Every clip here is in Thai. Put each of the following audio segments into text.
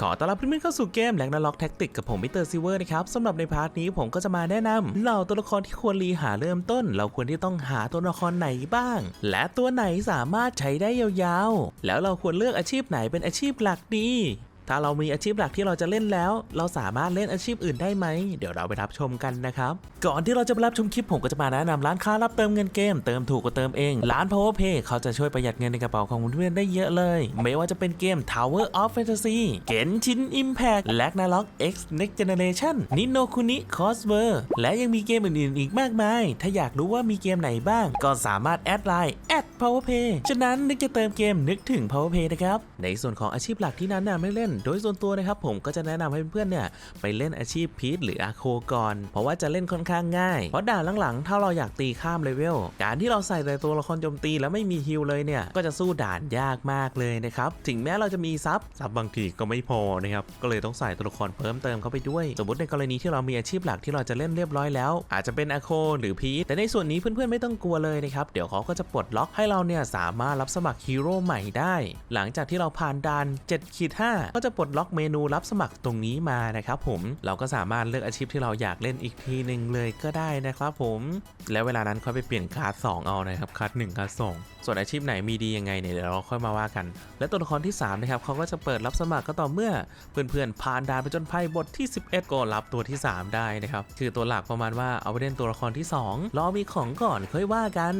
ขอต้อนรับเพื่อนๆเข้าสู่เกมแลกนาล็อกแท็กติกกับผมมิสเตอร์ซิเวอร์นะครับสำหรับในพาร์ทนี้ผมก็จะมาแนะนำเหล่าตัวละครที่ควรรีหาเริ่มต้น เราควรที่ต้องหาตัวละครไหนบ้าง และตัวไหนสามารถใช้ได้ยาวๆ แล้วเราควรเลือกอาชีพไหนเป็นอาชีพหลักดี ถ้าเรามีอาชีพหลักที่เราจะเล่นแล้ว เราสามารถเล่นอาชีพอื่นได้ไหม เดี๋ยวเราไปรับชมกันนะครับ ก่อนที่เราจะไปรับชมคลิปผมก็จะมาแนะนำร้านค้ารับเติมเงินเกม เติมถูกกว่าเติมเอง ร้าน Power Pay เขาจะช่วยประหยัดเงินในกระเป๋าของเพื่อนได้เยอะเลย ไม่ว่าจะเป็นเกม Tower of Fantasy Genshin Impact Ragnarok X Next Generation Nino Kuni Crossword และยังมีเกมอื่นๆ อีกมากมาย ถ้าอยากรู้ว่ามีเกมไหนบ้าง ก็สามารถแอดไลน์แอด @powerpay ฉะนั้นนึกจะเติมเกมนึกถึง powerpay นะครับในส่วนของอาชีพหลักที่นั้นน่ะไม่เล่นโดยส่วนตัวนะครับผมก็จะแนะนำให้เพื่อนๆเนี่ยไปเล่นอาชีพพีทหรืออาโคก่อน เพราะว่าจะเล่นค่อนข้างง่าย เพราะด่านหลังๆ ถ้าเราอยากตีข้ามเลเวล การที่เราใส่แต่ตัวละครโจมตีแล้วไม่มีฮิลเลยเนี่ย ก็จะสู้ด่านยากมากเลยนะครับ ถึงแม้เราจะมีซับซับบางทีก็ไม่พอนะครับ ก็เลยต้องใส่ตัวละครเพิ่มเติมเข้าไปด้วย สมมติในกรณีที่เรามีอาชีพหลักที่เราจะเล่นเรียบร้อยแล้ว อาจจะเป็นอาโคหรือพีทแต่ในส่วนนี้เพื่อนๆไม่ต้องกลัวเลยนะครับ เดี๋ยวเขาก็จะปลดล็อกให้เราเนี่ยสามารถรับสมัครฮีโร่ใหม่ได้ หลังจากที่เราผ่านด่าน7ขีด5ก็จะจะปลดล็อกเมนูรับสมัครตรงนี้มานะครับผมเราก็สามารถเลือกอาชีพที่เราอยากเล่นอีกทีหนึ่งเลยก็ได้นะครับผมแล้วเวลานั้นค่อยไปเปลี่ยนคลาส2เอานะครับคลาส1คลาส2ส่วนอาชีพไหนมีดียังไงเนี่ยเดี๋ยวเราค่อยมาว่ากัน และตัวละครที่3นะครับเขาก็จะเปิดรับสมัครก็ต่อเมื่อเพื่อนๆผ่านด่านไปจนภัยบทที่ 11ก็รับตัวที่ 3 ได้นะครับคือตัวหลักประมาณว่าเอาไปเล่นตัวละครที่ 2 รอมีของก่อนค่อยว่ากัน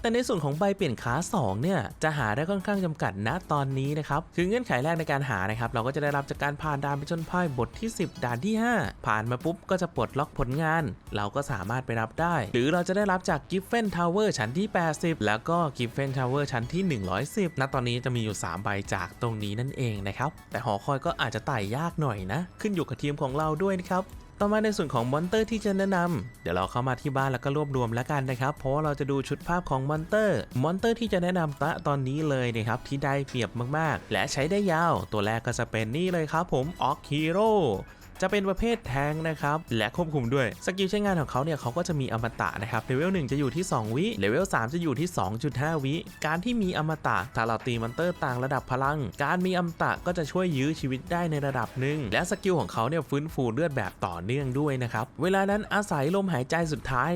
แต่ในส่วนของใบเปลี่ยนขา 2 เนี่ย จะหาได้ค่อนข้างจำกัดณตอนนี้นะครับ คือเงื่อนไขแรกในการหานะครับ เราก็จะได้รับจากการผ่านด่านไปจนพ่ายบทที่ 10 ด่านที่ 5 ผ่านมาปุ๊บก็จะปลดล็อกผลงาน เราก็สามารถไปรับได้ หรือเราจะได้รับจาก Giffen Tower ชั้นที่ 80 แล้วก็ Giffen Tower ชั้นที่ 110 ณ ตอนนี้จะมีอยู่ 3 ใบจากตรงนี้นั่นเองนะครับ แต่หอคอยก็อาจจะไต่ยากหน่อยนะ ขึ้นอยู่กับทีมของเราด้วยนะครับ ต่อมาในส่วนของมอนเตอร์ที่จะแนะนำเดี๋ยวเราเข้ามาที่บ้านแล้วก็รวบรวมแล้วกันนะครับ เพราะว่าเราจะดูชุดภาพของมอนเตอร์มอนเตอร์ที่จะแนะนำตะตอนนี้เลยนะครับที่ได้เปรียบมากๆ และใช้ได้ยาว ตัวแรกก็จะเป็นนี่เลยครับผมออกฮีโร่ จะเป็นประเภทแทงค์นะครับ และควบคุมด้วย สกิลใช้งานของเขาเนี่ยเขาก็จะมีอมตะนะครับเลเวล1จะอยู่ที่ 2 วิเลเวล3จะอยู่ที่ 2.5 วิ การที่มีอมตะถ้าเราตีมอนเตอร์ต่างระดับพลัง การมีอมตะก็จะช่วยยื้อชีวิตได้ในระดับหนึ่งและสกิลของเขาเนี่ยฟื้นฟูเลือดแบบต่อเนื่องด้วยนะครับเวลานั้นอาศัยลมหายใจสุดท้าย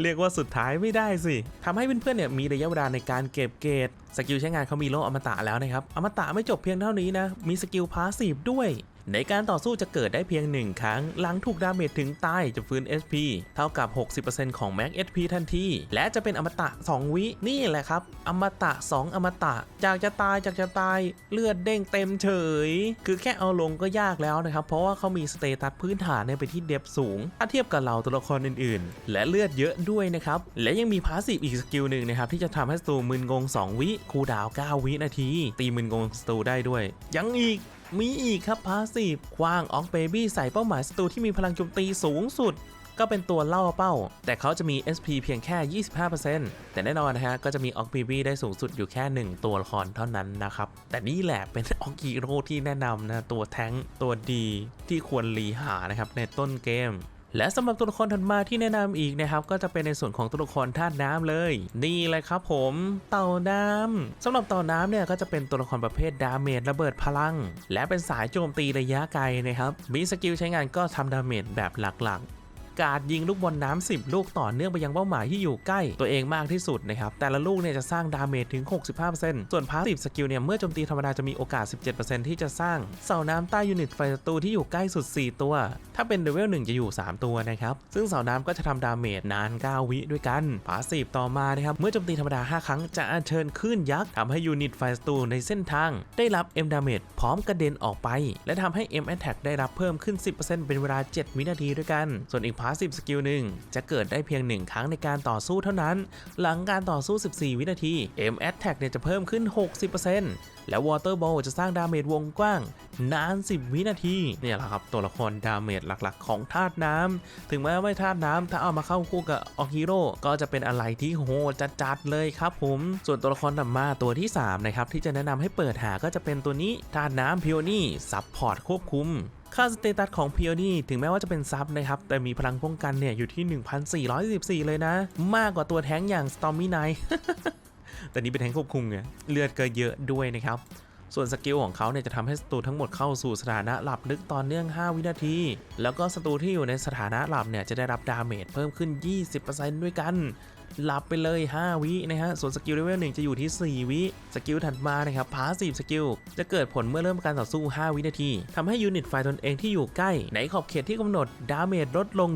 เรียกว่าสุดท้ายไม่ได้สิทำให้เพื่อนๆเนี่ยมีระยะเวลาในการเก็บเกรดสกิลใช้งานเขามีโลอมตะแล้วนะครับ อมตะไม่จบเพียงเท่านี้นะ มีสกิลพาสซีฟด้วย ในการต่อสู้จะเกิดได้เพียง 1 ครั้ง หลังถูกดาเมจถึงตายจะฟื้น SP เท่ากับ 60%ของ Max SP ทันที และจะเป็นอมตะ 2 วินี่แหละครับ อมตะ 2 อมตะจากจะตายจากจะตายเลือดเด้งเต็มเฉย คือแค่เอาลงก็ยากแล้วนะครับ เพราะว่าเขามีสเตตัสพื้นฐานเนี่ยไปที่เดฟสูงถ้าเทียบกับเราตัวละครอื่นๆ และเลือดเยอะด้วยนะครับ และยังมีพาสซีฟอีกสกิลหนึ่งนะครับ ที่จะทำให้สตูมึนงง 2 วิคูดาว 9 วินาที ตีมึนงงสตูได้ด้วย ยังอีก มีอีกครับพาสซีฟคว้างออกเบบี้ใส่เป้าหมายศัตรูที่มีพลังโจมตีสูงสุด ก็เป็นตัวเล่าเป้า แต่เขาจะมี SP เพียงแค่ 25%แต่แน่นอนนะฮะ ก็จะมีออกเบบี้ได้สูงสุดอยู่แค่ 1 ตัวละครเท่านั้นนะครับ แต่นี่แหละเป็นออกฮีโร่ที่แนะนำนะ ตัวแท้งตัวดีที่ควรรีหานะครับในต้นเกม และสำหรับตัวละครถัดมาที่แนะนำอีกนะครับก็จะเป็นในส่วนของตัวละครธาตุน้ำเลย นี่เลยครับผม เต่าน้ำสำหรับเต่าน้ำเนี่ยก็จะเป็นตัวละครประเภทดาเมจระเบิดพลัง และเป็นสายโจมตีระยะไกลนะครับมีสกิลใช้งานก็ทำดาเมจแบบหลักๆ การยิงลูกบอลน้ำ10 ลูกต่อเนื่องไปยังเป้าหมายที่อยู่ใกล้ตัวเองมากที่สุดนะครับแต่ละลูกเนี่ยจะสร้างดาเมจถึง 65%ส่วนพาสซีฟสกิลเนี่ยเมื่อโจมตีธรรมดาจะมีโอกาส 17%ที่จะสร้างเสาน้ำใต้ยูนิตไฟศัตรูที่อยู่ใกล้สุด 4 ตัว ถ้าเป็นเลเวล1จะอยู่ 3 ตัวนะครับซึ่งเสาน้ำก็จะทำดาเมจนาน 9 วิด้วยกันพาสซีฟต่อมานะครับเมื่อโจมตีธรรมดา 5 ครั้งจะอัญเชิญคลื่นยักษ์ทำให้ยูนิตไฟศัตรูในเส้นทาง ได้รับ M ดาเมจพร้อมกระเด็นออกไป และทำให้ M Attack ได้รับเพิ่มขึ้น 10%เป็นเวลา 7 วินาทีด้วยกัน ส่วนอีกพาสซีฟสกิลหนึ่งจะเกิดได้เพียง 1 ครั้งในการต่อสู้เท่านั้น หลังการต่อสู้ 14 วินาที M Attack เนี่ยจะเพิ่มขึ้น 60%และ Water Ball จะสร้างดาเมจวงกว้างนาน 10 วินาทีเนี่ยแหละครับตัวละครดาเมจหลักๆ ของธาตุน้ำถึงแม้ว่าไม่ธาตุน้ำถ้าเอามาเข้าคู่กับออฮีโร่ก็จะเป็นอะไรที่โหดจัดๆเลยครับผม ส่วนตัวละครถัดมาตัวที่3นะครับที่จะแนะนำให้เปิดหาก็จะเป็นตัวนี้ธาตุน้ำพิโอนี่ซับพอร์ตควบคุม ค่าสเตตัสของพิโอนี่ถึงแม้ว่าจะเป็นซับนะครับ แต่มีพลังป้องกันเนี่ยอยู่ที่ 1,414 เลยนะ มากกว่าตัวแท้งอย่าง Stormy Knight แต่นี้เป็นแทงควบคุมไงเลือดก็เยอะด้วยนะครับ ส่วนสกิลของเขาเนี่ยจะทำให้ศัตรูทั้งหมดเข้าสู่สถานะหลับลึกต่อเนื่อง 5 วินาที แล้วก็ศัตรูที่อยู่ในสถานะหลับเนี่ยจะได้รับดาเมจเพิ่มขึ้น 20%ด้วยกัน หลับไปเลย 5 วินะฮะ ส่วนสกิลเลเวลหนึ่งจะอยู่ที่ 4 วิ สกิลถัดมานะครับพาสซีฟสกิลจะเกิดผลเมื่อเริ่มการต่อสู้ 5 วินาทีทำให้ยูนิตไฟตนเองที่อยู่ใกล้ในขอบเขตที่กำหนดดาเมจลดลง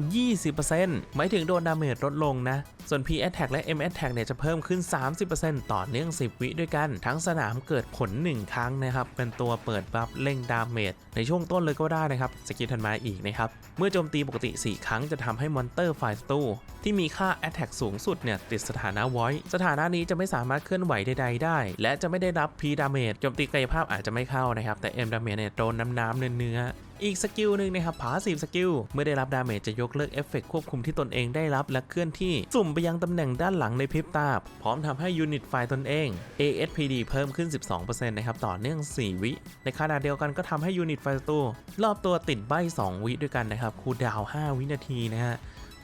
20%หมายถึงโดนดาเมจลดลงนะ ส่วน P Attack และ M Attack เนี่ยจะเพิ่มขึ้น 30%ต่อเนื่อง 10 วิด้วยกัน ทั้งสนามเกิดผล 1 ครั้งนะครับ เป็นตัวเปิดบัฟเร่งดาเมจในช่วงต้นเลยก็ได้นะครับ สกิลถัดมาอีกนะครับ เมื่อโจมตีปกติ 4 ครั้งจะทำให้มอนเตอร์ฝ่ายศัตรูที่มีค่า Attack สูงสุดเนี่ยติดสถานะ Void สถานะนี้จะไม่สามารถเคลื่อนไหวใดๆได้ และจะไม่ได้รับ P Damage โจมตีกายภาพอาจจะไม่เข้านะครับ แต่ M Damage เนี่ยโดนน้ำๆเนื้ออีกสกิลหนึ่งนะครับพาสีสกิล เมื่อได้รับดาเมจจะยกเลิกเอฟเฟกควบคุมที่ตนเองได้รับและเคลื่อนที่ สุ่มไปยังตำแหน่งด้านหลังในพริบตา พร้อมทำให้ยูนิตไฟตนเอง ASPD เพิ่มขึ้น 12%นะครับ ต่อเนื่อง 4 วิ ในขณะเดียวกันก็ทำให้ยูนิตไฟล์ศัตรูรอบตัวติดใบ 2 วิด้วยกันนะครับ คูดาว 5 วินาทีนะฮะ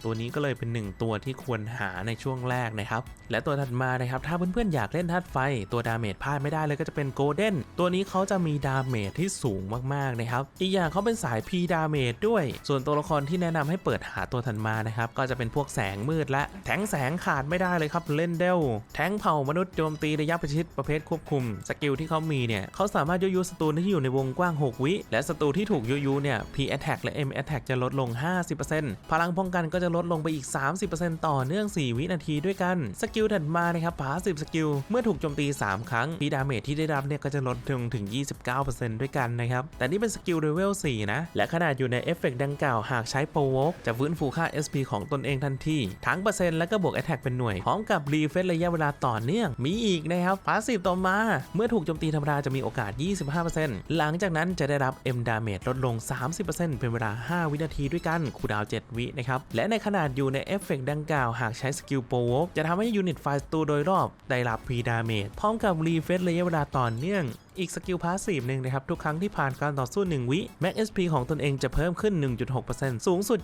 ตัวนี้ก็เลยเป็นหนึ่งตัวที่ควรหาในช่วงแรกนะครับ และตัวถัดมานะครับถ้าเพื่อนๆอยากเล่นธาตุไฟ ตัวดาเมจพลาดไม่ได้เลยก็จะเป็นโกลเด้นตัวนี้เขาจะมีดาเมจที่สูงมากๆนะครับ อีกอย่างเขาเป็นสาย P ดาเมจด้วย ส่วนตัวละครที่แนะนำให้เปิดหาตัวถัดมานะครับก็จะเป็นพวกแสงมืดและแทงแสงขาดไม่ได้เลยครับเล่นเดลแทงเผ่ามนุษย์โจมตีระยะประชิดประเภทควบคุมสกิลที่เขามีเนี่ยเขาสามารถยุยุศัตรูที่อยู่ในวงกว้าง 6 วิและศัตรูที่ถูกยุยุเนี่ย P attack และ M attack จะลดลง 50%พลังป้องกันก็จะลดลงไปอีก 30%ต่อเนื่อง 4 วินาทีด้วยกัน สกิลถัดมานะครับพาสิบสกิล เมื่อถูกโจมตี 3 ครั้งพีดาเมจที่ได้รับเนี่ยก็จะลดลงถึง 29%ด้วยกันนะครับ แต่นี่เป็นสกิลเลเวล 4 นะ และขนาดอยู่ในเอฟเฟกต์ดังกล่าวหากใช้โปรวกจะฟื้นฟูค่า SP ของตนเองทันทีทั้งเปอร์เซ็นต์และก็บวก Attack เป็นหน่วย พร้อมกับรีเฟรชระยะเวลาต่อเนื่อง มีอีกนะครับพาสิบต่อมา เมื่อถูกโจมตีธรรมดาจะมีโอกาส 25%หลังจากนั้นจะได้รับ M damage ลดลง 30%เป็นเวลา 5 วินาทีด้วยกันคูดาว 7 วินะครับและในขนาดอยู่ในเอฟเฟกต์ดังกล่าวหากใช้สกิลโปรวกจะทำให้ยูนิตไฟตัวโดยรอบได้รับพรีดาเมจพร้อมกับรีเฟซระยะเวลาต่อเนื่อง อีกสกิลพาสซีฟหนึ่งนะครับ ทุกครั้งที่ผ่านการต่อสู้ 1 วิ Max SP ของตนเองจะเพิ่มขึ้น 1.6%สูงสุด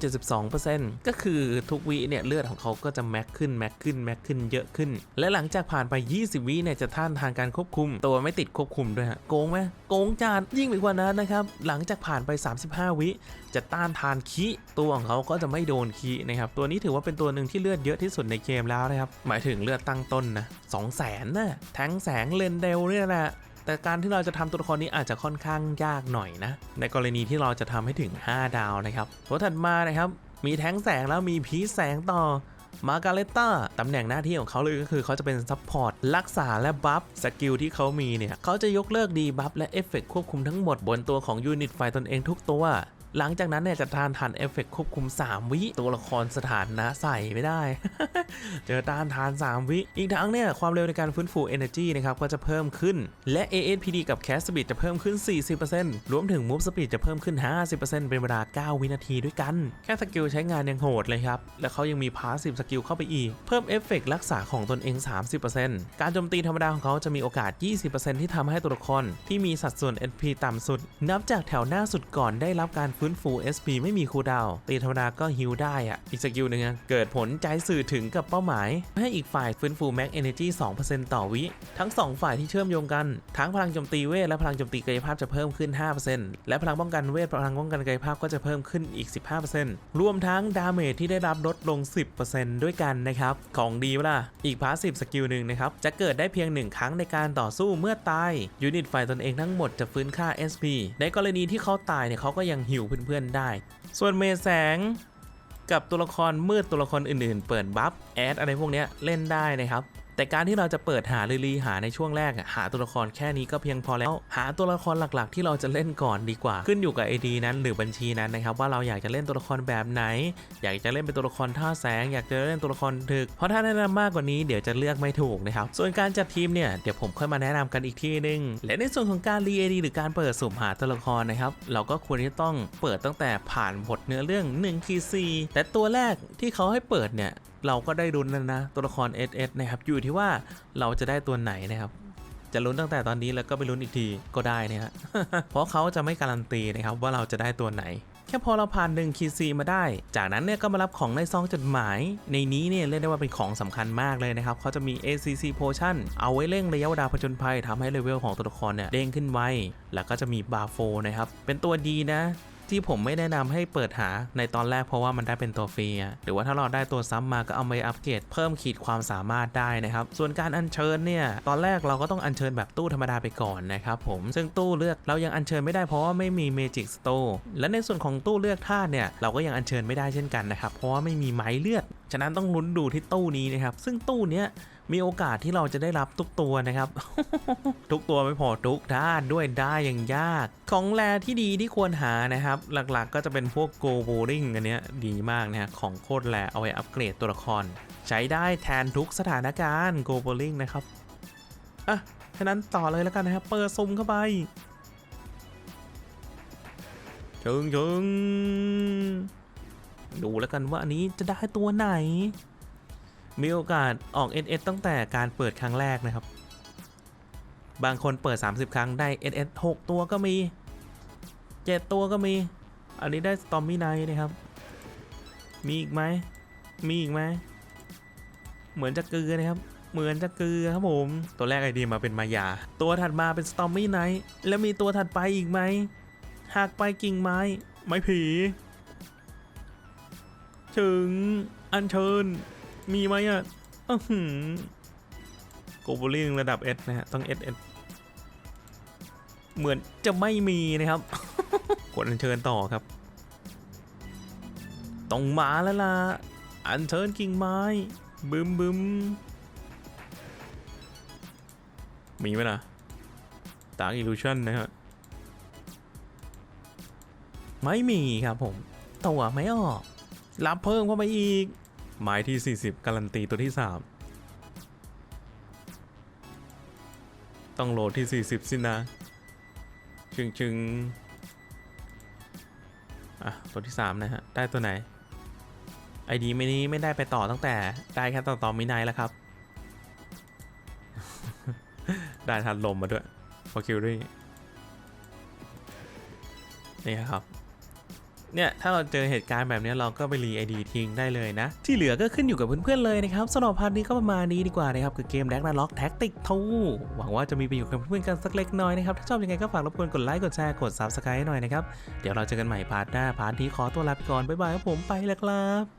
72%ก็คือทุกวิเนี่ยเลือดของเขาก็จะแม็กขึ้นแม็กขึ้นแม็กขึ้นเยอะขึ้น และหลังจากผ่านไป 20 วิเนี่ยจะท่านทานการควบคุม ตัวไม่ติดควบคุมด้วยฮะโกงไหมโกงจัดยิ่งไปกว่านั้นนะครับหลังจากผ่านไป 35 วิจะต้านทานคีตัวของเขาก็จะไม่โดนคีนะครับตัวนี้ถือว่าเป็นตัวหนึ่งที่เลือดเยอะที่สุดในเกมแล้วนะครับหมายถึงเลือดตั้งต้นนะ2 0 0 0 0นนะแทงแสงเลนเดลเนี่ยแหละ แต่การที่เราจะทำตัวละครนี้อาจจะค่อนข้างยากหน่อยนะ ในกรณีที่เราจะทำให้ถึง 5 ดาวนะครับตัวถัดมานะครับ มีแท้งแสงแล้วมีพีชแสงต่อมาการเลต้าตำแหน่งหน้าที่ของเขาเลยก็คือเขาจะเป็นซัพพอร์ตรักษาและบัฟสกิลที่เขามีเนี่ย เขาจะยกเลิกดีบัฟและเอฟเฟกควบคุมทั้งหมดบนตัวของยูนิตไฟตนเองทุกตัว หลังจากนั้นเนี่ยจะทานทานเอฟเฟกควบคุม 3 วิตัวละครสถานะใส่ไม่ได้ เจอต้านทาน 3 วิ อีกทั้งเนี่ยความเร็วในการฟื้นฟู Energy นะครับก็จะเพิ่มขึ้น และ ASPD กับ Cast Speed จะเพิ่มขึ้น 40%รวมถึง Move Speed จะเพิ่มขึ้น 50%เป็นเวลา 9 วินาทีด้วยกัน แค่สกิลใช้งานยังโหดเลยครับ และเขายังมี Passive สกิลเข้าไปอีก เพิ่มเอฟเฟกรักษาของตนเอง 30%การโจมตีธรรมดาของเขาจะมีโอกาส 20%ที่ทำให้ตัวละครที่มีสัดส่วน SP ต่ำสุด นับจากแถวหน้าสุดก่อนได้รับการฟื้นฟู SP ไม่มีคูดาวตีธรรมดาก็ฮิลได้อะอีกสกิลหนึ่งเกิดผลใจสื่อถึงกับเป้าหมาย ให้อีกฝ่ายฟื้นฟู Max Energy 2%ต่อวิ ทั้ง 2 ฝ่ายที่เชื่อมโยงกัน ทั้งพลังโจมตีเวทและพลังโจมตีกายภาพจะเพิ่มขึ้น 5%และพลังป้องกันเวทพลังป้องกันกายภาพก็จะเพิ่มขึ้นอีก 15%รวมทั้งดาเมจที่ได้รับลดลง 10%ด้วยกันนะครับของดีเวล่ะอีกพาสซีฟสกิลหนึ่งนะครับจะเกิดได้เพียง 1 ครั้งในการต่อสู้เมื่อตายยูนิตฝ่ายตนเองทั้งหมดจะฟื้นค่า SP ในกรณีที่เขาตายเนี่ยเขาก็ยังหิวเพื่อนๆได้ ส่วนเมแสงกับตัวละครมืดตัวละครอื่นๆ เปิดบัฟแอดอะไรพวกเนี้ยเล่นได้นะครับ แต่การที่เราจะเปิดหาลีลีหาในช่วงแรกหาตัวละครแค่นี้ก็เพียงพอแล้ว หาตัวละครหลักๆ ที่เราจะเล่นก่อนดีกว่า ขึ้นอยู่กับ ID นั้น หรือบัญชีนั้นนะครับว่าเราอยากจะเล่นตัวละครแบบไหน อยากจะเล่นเป็นตัวละครท่าแสง อยากจะเล่นตัวละครถึก เพราะถ้าแนะนำมากกว่านี้เดี๋ยวจะเลือกไม่ถูกนะครับ ส่วนการจัดทีมเนี่ยเดี๋ยวผมค่อยมาแนะนำกันอีกทีนึง และในส่วนของการรีเอดีหรือการเปิดสุ่มหาตัวละครนะครับเราก็ควรที่ต้องเปิดตั้งแต่ผ่านบทเนื้อเรื่อง1คีซีแต่ตัวแรกที่เขาให้เปิดเนี่ยเราก็ได้รุนแล้วนะ ตัวละคร SS นะครับ อยู่ที่ว่าเราจะได้ตัวไหนนะครับ จะลุ้นตั้งแต่ตอนนี้แล้วก็ไปลุ้นอีกทีก็ได้นะฮะเพราะเขาจะไม่การันตีนะครับว่าเราจะได้ตัวไหนแค่พอเราผ่าน1คีซีมาได้ จากนั้นเนี่ยก็มารับของในซองจดหมาย ในนี้เนี่ยเรียกได้ว่าเป็นของสำคัญมากเลยนะครับ เขาจะมี ACC Potion เอาไว้เร่งระยะเวลาผจญภัยทำให้เลเวลของตัวละครเนี่ยเด้งขึ้นไว แล้วก็จะมีบาโฟนะครับ เป็นตัวดีนะ ที่ผมไม่แนะนำให้เปิดหาในตอนแรกเพราะว่ามันได้เป็นตัวฟรีหรือว่าถ้าเราได้ตัวซ้ำมาก็เอาไปอัปเกรดเพิ่มขีดความสามารถได้นะครับ ส่วนการอัญเชิญเนี่ยตอนแรกเราก็ต้องอัญเชิญแบบตู้ธรรมดาไปก่อนนะครับผมซึ่งตู้เลือกเรายังอัญเชิญไม่ได้เพราะว่าไม่มีเมจิกสโตร์และในส่วนของตู้เลือกธาตุเนี่ยเราก็ยังอัญเชิญไม่ได้เช่นกันนะครับเพราะว่าไม่มีไม้เลือดฉะนั้นต้องลุ้นดูที่ตู้นี้นะครับซึ่งตู้เนี้ย มีโอกาสที่เราจะได้รับทุกตัวนะครับ ทุกตัวไม่พอทุกด้านด้วยได้อย่างยาก ของแรที่ดีที่ควรหานะครับ หลักๆ ก็จะเป็นพวกโกโบลิงอันเนี้ยดีมากนะฮะของโคตรแรเอาไว้อัปเกรดตัวละคร ใช้ได้แทนทุกสถานการณ์โกโบลิงนะครับอะฉะนั้นต่อเลยแล้วกันนะครับเปิดซุ่มเข้าไปเชิงเชิงดูแล้วกันว่าอันนี้จะได้ตัวไหน มีโอกาสออก SS ตั้งแต่การเปิดครั้งแรกนะครับ บางคนเปิด 30 ครั้งได้ SS 6 ตัวก็มี 7 ตัวก็มี อันนี้ได้ Stormy Night นะครับ มีอีกไหม มีอีกไหม เหมือนจะเกลือนะครับ เหมือนจะเกลือครับผม ตัวแรกไอดีมาเป็นมายา ตัวถัดมาเป็น Stormy Night แล้วมีตัวถัดไปอีกไหมหากไปกิ่งไม้ ไม้ผี ถึงอัญเชิญ มีไหมอะอือหือโกโบลิงระดับ S นะฮะ ต้อง S S เหมือนจะไม่มีนะครับ กดอัญเชิญต่อครับ ต้องมาแล้วล่ะ อัญเชิญกิ่งไม้ บึมบึมมีไหมล่ะตากอิลูชันนะฮะ ไม่มีครับผม ตัวไม่ออก รับเพิ่มเข้าไปอีก ไม้ที่ 40 การันตีตัวที่ 3 ต้องโหลดที่ 40 สินะชึงชึงอะ ตัวที่ 3 นะฮะ ได้ตัวไหน ไอดีไม่นี้ไม่ได้ไปต่อตั้งแต่ได้แค่ต่อต่อมินายแล้วครับ ได้ทันลมมาด้วยฟอคิวรี่นี่ครับ เนี่ยถ้าเราเจอเหตุการณ์แบบนี้เราก็ไปรีไอดีทิ้งได้เลยนะ ที่เหลือก็ขึ้นอยู่กับเพื่อนๆเลยนะครับสำหรับพาร์ทนี้ก็ประมาณนี้ดีกว่านะครับคือเกมแร็กนาล็อกแท็กติกทูหวังว่าจะมีประโยชน์กับเพื่อนๆกันสักเล็กน้อยนะครับถ้าชอบยังไงก็ฝากรบกวนกดไลค์กดแชร์กดซับสไครต์หน่อยนะครับเดี๋ยวเราเจอกันใหม่พาร์ทหน้าพาร์ทนี้ขอตัวลาไปก่อนบ๊ายบายครับผมไปแล้วครับ